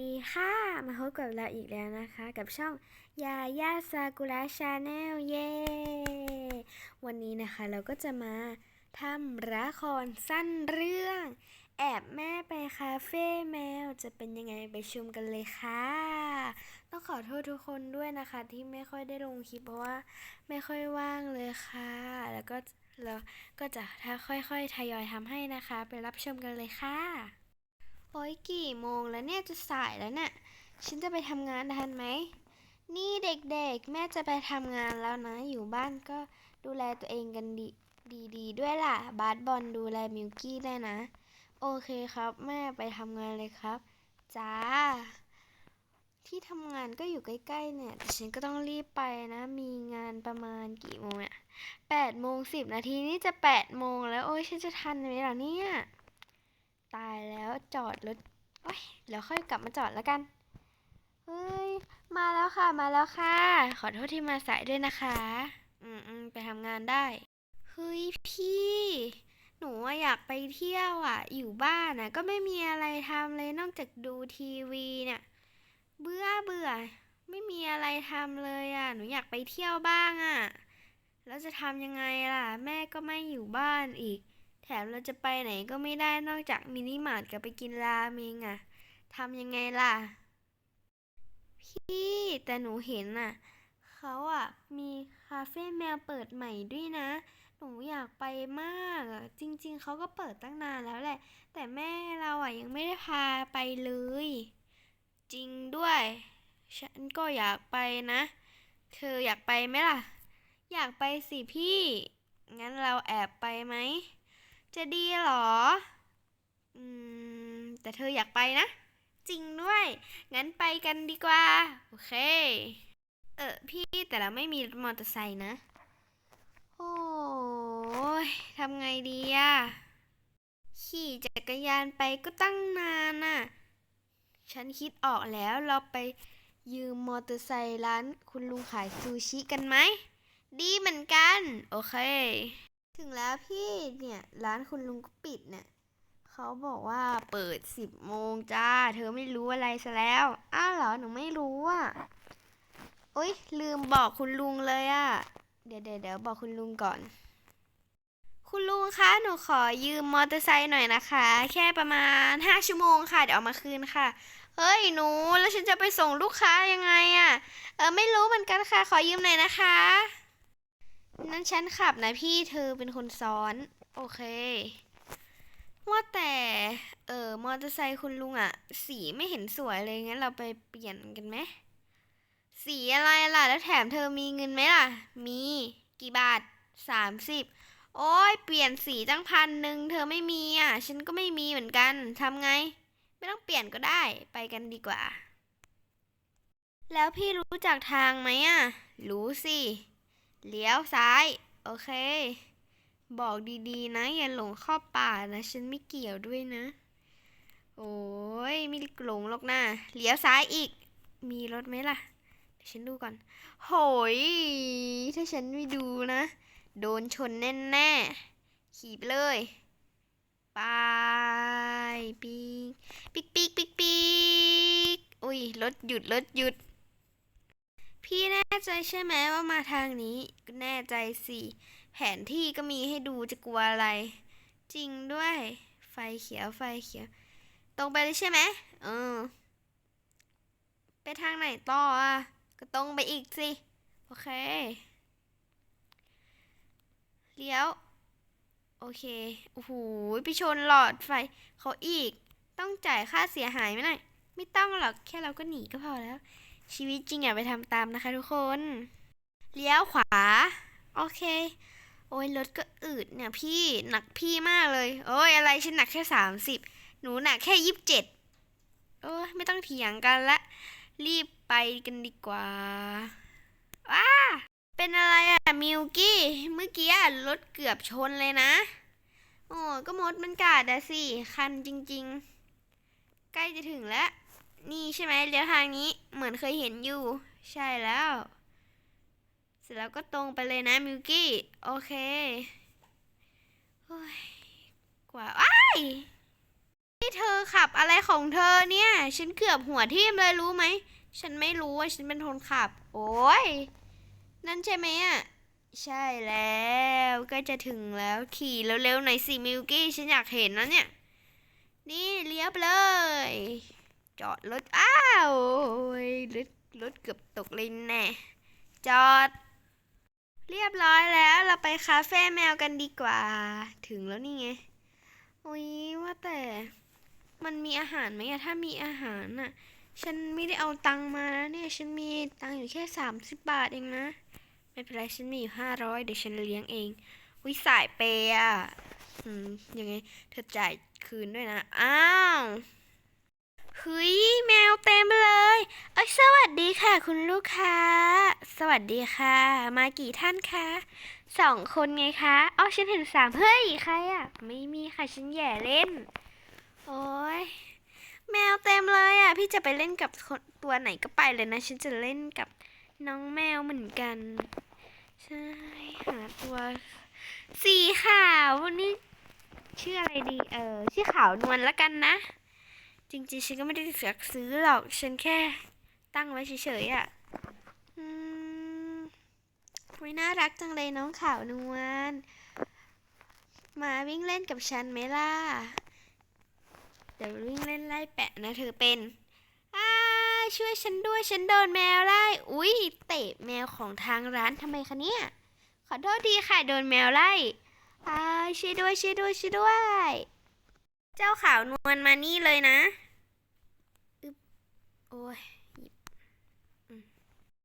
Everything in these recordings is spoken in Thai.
ดีค่ะ มาพบกับเราอีกแล้วนะคะ กับช่องยาย่าซากุระชาแนลเย้วันนี้นะคะเราก็จะมาทำละครสั้นเรื่อง แอบแม่ไปคาเฟ่แมวจะเป็นยังไงไปชมกันเลยค่ะ ต้องขอโทษทุกคนด้วยนะคะ ที่ไม่ค่อยได้ลงคลิปเพราะว่าไม่ค่อยว่างเลยค่ะ แล้วก็เราก็จะถ้าค่อยๆทยอยทำให้นะคะ ไปรับชมกันเลยค่ะ โอ้ยกี่โมงแล้วเนี่ยจะสายแล้วเนี่ยฉันจะไปทำงานทันไหม นี่เด็กๆ แม่จะไปทำงานแล้วนะ อยู่บ้านก็ดูแลตัวเองกันดีดีๆด้วยล่ะ บาสบอลดูแลมิวกี้ได้นะ โอเคครับ แม่ไปทำงานเลยครับ จ้า ที่ทำงานก็อยู่ใกล้ๆเนี่ย แต่ฉันก็ต้องรีบไปนะ มีงานประมาณกี่โมงเนี่ยแปดโมงสิบนาทีนี่จะแปดโมงแล้ว โอ้ยฉันจะทันไหมล่ะเนี่ย ตายแล้วจอดรถโอ้ยเดี๋ยวค่อยกลับมาจอดแล้วกัน เฮ้ย มาแล้วค่ะ มาแล้วค่ะ ขอโทษที่มาสายด้วยนะคะ อืมอืมไปทำงานได้ เฮ้ยพี่ หนูอะอยากไปเที่ยวอะ อยู่บ้านอะ ก็ไม่มีอะไรทำเลยนอกจากดูทีวีเนี่ย เบื่อเบื่อ ไม่มีอะไรทำเลยอะ หนูอยากไปเที่ยวบ้างอะ แล้วจะทำยังไงล่ะ แม่ก็ไม่อยู่บ้านอีก แถมเราจะไปไหนก็ไม่ได้นอกจากมินิมาร์ทกับไปกินราเมงอะทำยังไงล่ะ พี่แต่หนูเห็นน่ะเขาอะมีคาเฟ่แมวเปิดใหม่ด้วยนะ หนูอยากไปมากอะจริง ๆเขาก็เปิดตั้งนานแล้วแหละ แต่แม่เราอะยังไม่ได้พาไปเลย จริงด้วย ฉันก็อยากไปนะ เธออยากไปไหมล่ะ อยากไปสิพี่ งั้นเราแอบไปไหม จะดีหรอ อืม แต่เธออยากไปนะ จริงด้วย งั้นไปกันดีกว่า โอเค เออพี่แต่เราไม่มีมอเตอร์ไซค์นะ โอ้ยทำไงดีอะขี่จักรยานไปก็ตั้งนานน่ะ ฉันคิดออกแล้วเราไปยืมมอเตอร์ไซค์ร้านคุณลุงขายซูชิกันไหม ดีเหมือนกัน โอเค ถึงแล้วพี่เนี่ยร้านคุณลุงก็ปิดเนี่ยเขาบอกว่าเปิดสิบโมงจ้า เธอไม่รู้อะไรซะแล้ว อ้าวเหรอหนูไม่รู้อะโอ๊ยลืมบอกคุณลุงเลยอะ เดี๋ยวเดี๋ยวเดี๋ยวบอกคุณลุงก่อน คุณลุงคะหนูขอยืมมอเตอร์ไซค์หน่อยนะคะ แค่ประมาณห้าชั่วโมงค่ะเดี๋ยวเอามาคืนค่ะเฮ้ยหนูแล้วฉันจะไปส่งลูกค้ายังไงอะเออไม่รู้เหมือนกันค่ะ ขอยืมหน่อยนะคะ นั่นฉันขับนะพี่เธอเป็นคนซ้อน โอเค ว่าแต่ เออมอเตอร์ไซค์คุณลุงอะสีไม่เห็นสวยเลยงั้นเราไปเปลี่ยนกันไหมสีอะไรล่ะ แล้วแถมเธอมีเงินไหมล่ะ มีกี่บาทสามสิบโอ้ยเปลี่ยนสีตั้งพันหนึ่งเธอไม่มีอะ ฉันก็ไม่มีเหมือนกันทำไง ไม่ต้องเปลี่ยนก็ได้ไปกันดีกว่า แล้วพี่รู้จักทางไหมอะ รู้สิ เลี้ยวซ้าย โอเค บอกดีๆ นะ อย่าหลงเข้าป่านะ ฉันไม่เกี่ยวด้วยนะ โอ้ยไม่หลงหรอกนะเลี้ยวซ้ายอีก มีรถไหมล่ะเดี๋ยวฉันดูก่อน โหย ถ้าฉันไม่ดูนะ โดนชนแน่ๆ ขี่ไปเลยไปปีกปีกปีกปีกปีกอุ้ยรถหยุดรถหยุด พี่แน่ใจใช่ไหมว่ามาทางนี้ แน่ใจสิ แผนที่ก็มีให้ดูจะกลัวอะไร จริงด้วย ไฟเขียวไฟเขียว ตรงไปเลยใช่ไหมเออ ไปทางไหนต่ออะ ก็ตรงไปอีกสิ โอเค เลี้ยว โอเค โอ้โหไปชนหลอดไฟเขาอีก ต้องจ่ายค่าเสียหายไหมหน่อย ไม่ต้องหรอก แค่เราก็หนีก็พอแล้ว ชีวิตจริงอย่าไปทำตามนะคะทุกคน เลี้ยวขวา โอเค โอ้ยรถก็อืดเนี่ยพี่หนักพี่มากเลย โอ้ยอะไรฉันหนักแค่สามสิบหนูหนักแค่ยี่สิบเจ็ดโอ้ยไม่ต้องเถียงกันละ รีบไปกันดีกว่าว้าเป็นอะไรอะมิวกี้เมื่อกี้รถเกือบชนเลยนะโอ้ก็มดมันกัดอะสิ คันจริง ๆ ใกล้จะถึงแล้ว นี่ใช่ไหมเลี้ยวทางนี้เหมือนเคยเห็นอยู่ ใช่แล้ว เสร็จแล้วก็ตรงไปเลยนะมิวกี้โอเคโอยกว่าอ้ายที่เธอขับอะไรของเธอเนี่ย ฉันเกือบหัวทิ่มเลยรู้ไหม ฉันไม่รู้ว่าฉันเป็นคนขับ โอ้ยนั่นใช่ไหมอะใช่แล้วก็จะถึงแล้วขี่เร็วๆหน่อยสิมิลกี้ฉันอยากเห็นนะเนี่ย นี่เลี้ยวไปเลย จอดรถ อ้าวรถรถเกือบตกเลยแน่ จอด เรียบร้อยแล้วเราไปคาเฟ่แมวกันดีกว่า ถึงแล้วนี่ไงโอ้ยว่าแต่มันมีอาหารไหมอะถ้ามีอาหารน่ะฉันไม่ได้เอาตังมานะเนี่ย ฉันมีตังอยู่แค่สามสิบบาทเองนะ ไม่เป็นไร ฉันมีอยู่ห้าร้อยเดี๋ยวฉันเลี้ยงเองวิสายเปย์อะอืมยังไง เธอจ่ายคืนด้วยนะ อ้าว เฮ้ยแมวเต็มเลยเอ้ยสวัสดีค่ะ คุณลูกค้า สวัสดีค่ะ มากี่ท่านคะสองคนไงคะอ๋อฉันเห็นสามเฮ้ยใครอะไม่มีค่ะฉันแย่เล่น โอ้ยแมวเต็มเลยอะพี่จะไปเล่นกับตัวไหนก็ไปเลยนะ ฉันจะเล่นกับน้องแมวเหมือนกันใช่หาตัวสีขาววันนี้ชื่ออะไรดีเออชื่อขาวนวลละกันนะ จริงๆ ฉันก็ไม่ได้อยากซื้อหรอก ฉันแค่ตั้งไว้เฉยๆอะอืมวิน่ารักจังเลยน้องขาวนวล มาวิ่งเล่นกับฉันไหมล่ะ เดี๋ยววิ่งเล่นไล่แปะนะเธอเป็นอ้าช่วยฉันด้วยฉันโดนแมวไล่ อุ๊ย เตะแมวของทางร้านทำไมคะเนี่ย ขอโทษทีค่ะโดนแมวไล่อ้าช่วยด้วยช่วยด้วยช่วยด้วย เจ้าขาวนวลมานี่เลยนะอึ๊บโอ้ยหยิบอืม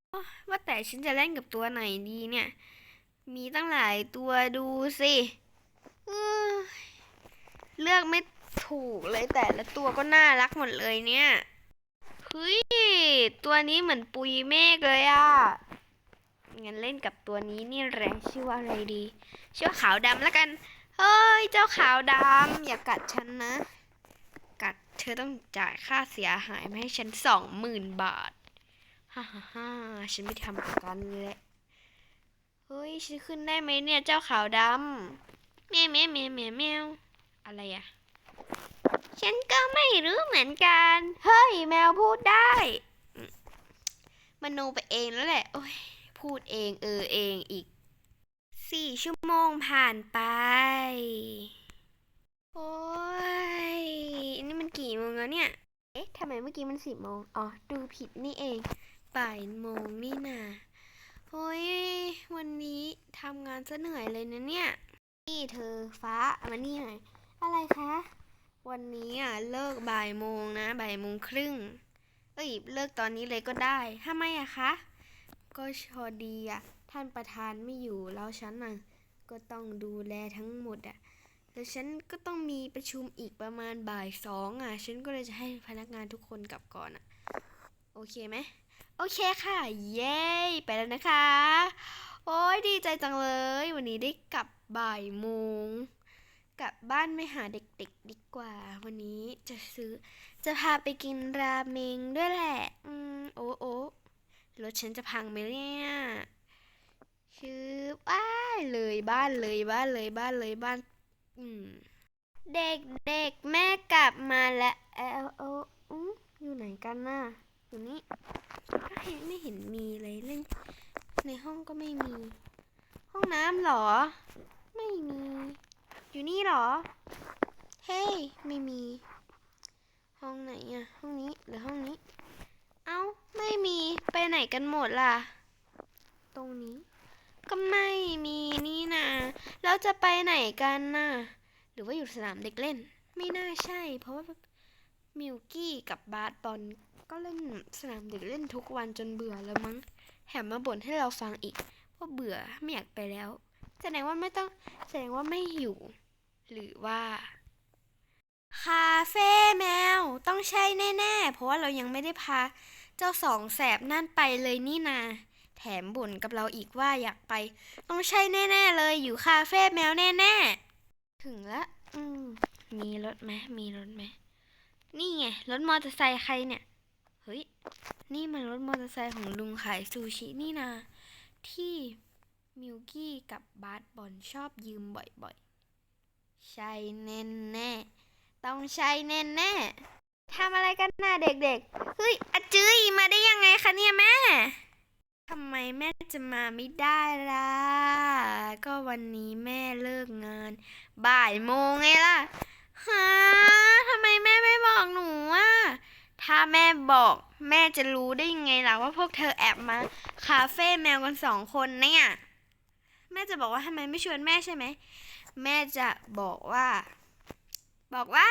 โอ๊ยว่าแต่ฉันจะเล่นกับตัวไหนดีเนี่ย มีตั้งหลายตัวดูสิเลือกไม่ถูกเลยแต่ละตัวก็น่ารักหมดเลยเนี่ยเฮ้ยตัวนี้เหมือนปุยเมฆเลยอะงั้นเล่นกับตัวนี้นี่แรงชื่อว่าอะไรดี ชื่อว่าขาวดำแล้วกัน เฮ้ย เจ้าขาวดำอย่ากัดฉันนะ กัดเธอต้องจ่ายค่าเสียหายมาให้ฉันสองหมื่นบาท ฮ่าฮ่าฮ่าฉันไม่ทำประกันเลย เฮ้ย ฉันขึ้นได้ไหมเนี่ย เจ้าขาวดำแมวแมวแมวแมวแมวอะไรอะฉันก็ไม่รู้เหมือนกัน เฮ้ย แมวพูดได้มมโนไปเองแล้วแหละ โอ้ย พูดเองเออเองอีก สี่ชั่วโมงผ่านไป โอ้ย นี่มันกี่โมงแล้วเนี่ย เอ๊ะทำไมเมื่อกี้มันสิบโมง อ๋อ ดูผิดนี่เอง บ่ายโมงนี่นาโอ้ย วันนี้ทำงานซะเหนื่อยเลยนะเนี่ย นี่เธอฟ้าเอามานี่หน่อย อะไรคะ วันนี้อะเลิกบ่ายโมงนะ บ่ายโมงครึ่ง เอ้ย เลิกตอนนี้เลยก็ได้ทำไมอะคะ ก็พอดีอะ ท่านประธานไม่อยู่แล้วฉันน่ะก็ต้องดูแลทั้งหมดอะแล้วฉันก็ต้องมีประชุมอีกประมาณบ่ายสองอะ ฉันก็เลยจะให้พนักงานทุกคนกลับก่อนอะ โอเคไหม โอเคค่ะ เย้ไปแล้วนะคะ โอ้ยดีใจจังเลย วันนี้ได้กลับบ่ายโมง กลับบ้านไปหาเด็กๆดีกว่า วันนี้จะซื้อ จะพาไปกินราเมงด้วยแหละ อืม โอ้โอ้รถฉันจะพังไหมเนี่ย ชื่อบ้านเลยบ้านเลยบ้านเลยบ้านเลยบ้าน อืม เด็กเด็กแม่กลับมาแล้วเออเอออยู่ไหนกันน่ะอยู่นี่เห็นไม่เห็นมีเลยเล่น ในห้องก็ไม่มี ห้องน้ำหรอ ไม่มี อยู่นี่หรอ เฮ้ยไม่มี ห้องไหนอะห้องนี้หรือห้องนี้ เอ้าไม่มีไปไหนกันหมดล่ะ ตรงนี้ ก็ไม่มีนี่นะเราจะไปไหนกันน่ะ หรือว่าอยู่สนามเด็กเล่น ไม่น่าใช่ เพราะว่ามิวกี้กับบาสบอลก็เล่นสนามเด็กเล่นทุกวันจนเบื่อแล้วมั้งแถมมาบ่นให้เราฟังอีกว่าเบื่อไม่อยากไปแล้ว แสดงว่าไม่ต้องแสดงว่าไม่อยู่หรือว่าคาเฟ่แมวต้องใช่แน่ ๆ เพราะว่าเรายังไม่ได้พา เจ้าสองแสบนั่นไปเลยนี่นา แถมบ่นกับเราอีกว่าอยากไป ต้องใช่แน่ ๆ เลยอยู่คาเฟ่แมวแน่ ๆ ถึงละ อืม มีรถไหมมีรถไหมนี่ไงรถมอเตอร์ไซค์ใครเนี่ย เฮ้ย นี่มันรถมอเตอร์ไซค์ของลุงขายซูชินี่นา ที่มิวกี้กับบาสบอลชอบยืมบ่อยๆ ใช่แน่แน่ๆต้องใช่แน่แน่ๆทำอะไรกันน่ะเด็กๆ เฮ้ยอจื้ยมาได้ยังไงคะเนี่ยแม่ ทำไมแม่จะมาไม่ได้ล่ะ ก็วันนี้แม่เลิกงาน บ่ายโมงไงล่ะฮะทำไมแม่ไม่บอกหนูอะ ถ้าแม่บอกแม่จะรู้ได้ยังไงล่ะว่าพวกเธอแอบมาคาเฟ่แมวกันสองคนเนี่ยแม่จะบอกว่าทำไมไม่ชวนแม่ใช่ไหม แม่จะบอกว่า บอกว่า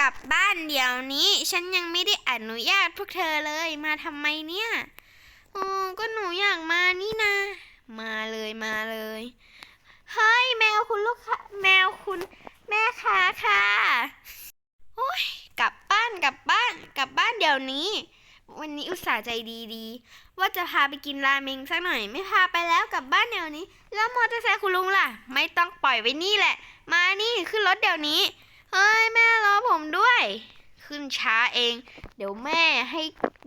กลับบ้านเดี๋ยวนี้ ฉันยังไม่ได้อนุญาตพวกเธอเลยมาทำไมเนี่ย อ๋อก็หนูอยากมานี่นะ มาเลยมาเลย เฮ้ยแมวคุณลูกค้าแมวคุณแม่ค้าค่ะโอ้ยกลับบ้านกลับบ้านกลับบ้านเดี๋ยวนี้ วันนี้อุตส่าห์ใจดีดีๆว่าจะพาไปกินราเมงสักหน่อย ไม่พาไปแล้วกลับบ้านเดี๋ยวนี้ แล้วมอเตอร์ไซค์คุณลุงล่ะ ไม่ต้องปล่อยไว้นี่แหละ มานี่ขึ้นรถเดี๋ยวนี้ เฮ้ยแม่รอผมด้วย ขึ้นช้าเอง เดี๋ยวแม่ให้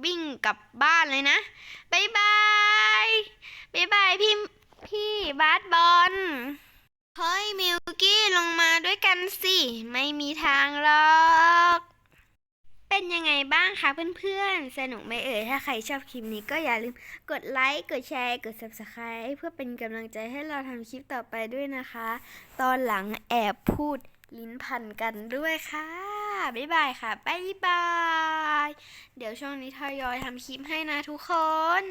วิ่งกลับบ้านเลยนะบายบายบายบายพี่พี่บาสบอลเฮ้ยมิวกี้ลงมาด้วยกันสิ ไม่มีทางหรอกเป็นยังไงบ้างคะเพื่อนๆ สนุกไหมเอ่ย ถ้าใครชอบคลิปนี้ก็อย่าลืมกดไลค์ กดแชร์ กด subscribe เพื่อเป็นกำลังใจให้เราทำคลิปต่อไปด้วยนะคะ ตอนหลังแอบพูดลิ้นพันกันด้วยค่ะ บ๊ายบายค่ะบ๊ายบาย เดี๋ยวช่วงนี้ทยอยทำคลิปให้นะทุกคน